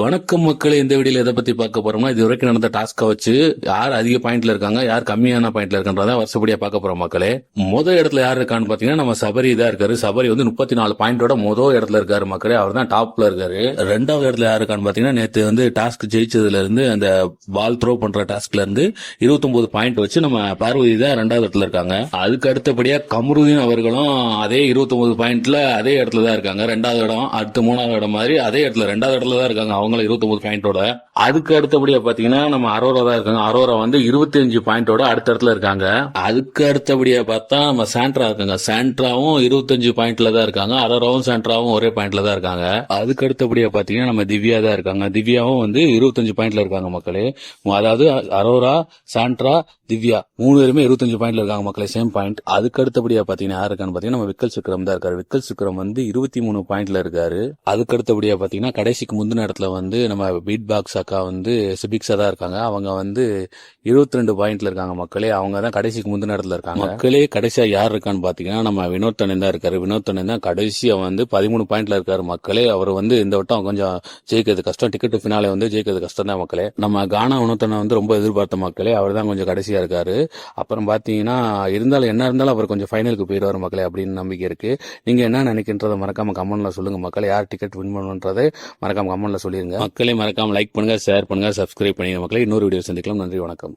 வணக்கம் மக்களை இந்த வீடியோல எதை பத்தி பார்க்க போறோம்னா இது வரைக்கும் நடந்த டாஸ்கை வச்சு யார் அதிக பாயிண்ட்ல இருக்காங்க யார் கம்மியான பாயிண்ட்ல இருக்கான்றத வருஷப்படியா பார்க்க போறோம் மக்களே. முதல் இடத்துல யார் இருக்கான்னு பாத்தீங்கன்னா நம்ம சபரி தான் இருக்காரு. சபரி வந்து முப்பத்தி நாலு பாயிண்டோட முதல் இடத்துல இருக்காரு மக்களே. அவர் தான் டாப்ல இருக்காரு. ரெண்டாவது இடத்துல யார் இருக்கான்னு பாத்தீங்கன்னா நேத்து வந்து டாஸ்க் ஜெயிச்சதுல இருந்து அந்த பால் த்ரோ பண்ற டாஸ்க்ல இருந்து 29 பாயிண்ட் வச்சு நம்ம பார்வதி தான் ரெண்டாவது இடத்துல இருக்காங்க. அதுக்கு அடுத்தபடியா கமருதீன் அவர்களும் அதே 29 பாயிண்ட்ல அதே இடத்துல தான் இருக்காங்க. ரெண்டாவது இடம் அடுத்து மூணாவது இடம் மாதிரி அதே இடத்துல ரெண்டாவது இடத்துல தான் இருக்காங்க. அவங்களும் 29 பாயிண்டோட. அதுக்கு அடுத்தபடியா பாத்தீங்கன்னா நம்ம அரோரா தான் இருக்காங்க. அரோரா வந்து 25 பாயிண்டோட அடுத்த இடத்துல இருக்காங்க. அதுக்கு அடுத்தபடியா பார்த்தா நம்ம சாண்ட்ரா இருக்காங்க. சாண்ட்ராவும் 25 பாயிண்ட்ல தான் இருக்காங்க. அரோராவும் சாண்ட்ராவும் ஒரே பாயிண்ட்ல தான் இருக்காங்க. அதுக்கு அடுத்தபடியா பாத்தீங்கன்னா நம்ம திவ்யா தான் இருக்காங்க. திவ்யாவும் வந்து 25 பாயிண்ட்ல இருக்காங்க மக்களே. அதாவது அரோரா சாண்ட்ரா திவ்யா மூணு பேருமே 25 பாயிண்ட்ல இருக்காங்க மக்களே. சேம் பாயிண்ட் அதுக்கு அடுத்தபடியா பாத்தீங்கன்னா யார் இருக்கான்னு பாத்தீங்கன்னா நம்ம விக்கல் சுக்கரம் தான் இருக்காரு. விக்கல் சுக்கரம் வந்து 23 பாயிண்ட்ல இருக்காரு. அதுக்கு அடுத்தபடியா பாத்தீங்கன்னா கடைசிக்கு முந்தின இடத்துல வந்து நம்ம பீட் பாக்ஸ் அக்கா வந்து சிபிக்ஸா தான் இருக்காங்க. அவங்க வந்து 22 பாயிண்ட்ல இருக்காங்க மக்களே. அவங்க தான் கடைசிக்கு முந்தின இடத்துல இருக்காங்க. மக்களே கடைசியா யார் இருக்கான்னு பாத்தீங்கன்னா நம்ம வினோத் தண்ணன் தான் இருக்காரு. வினோத் தண்ணன் தான் கடைசியா வந்து பதிமூணு பாயிண்ட்ல இருக்காரு மக்களே. அவர் வந்து இந்த வட்டம் கொஞ்சம் ஜெயிக்கிறது கஷ்டம். டிக்கெட் பினாலே வந்து ஜெயிக்கிறது கஷ்டம் தான் மக்களே. நம்ம கானா வினோத் வந்து ரொம்ப எதிர்பார்த்த மக்களே. அவர் தான் கொஞ்சம் கடைசியா இருக்காரு. அப்புறம் பாத்தீங்கன்னா இருந்தாலும் என்ன இருந்தாலும் அவர் கொஞ்சம் ஃபைனலுக்கு போயிடுவார் மக்களே அப்படின்னு நம்பிக்கை இருக்கு. நீங்க என்ன நினைக்கின்றதை மறக்காம கமெண்ட்ல சொல்லுங்க மக்களே. யார் டிக்கெட் வின் பண்ணுன்றதை மறக்காம கமெண்ட்ல சொல்லிருங்க மக்களே மறக்காம லைக் பண்ணுங்க ஷேர் பண்ணுங்க சப்ஸ்கிரைப் பண்ணுங்க மக்களை இன்னொரு வீடியோ சந்திக்கலாம். நன்றி வணக்கம்.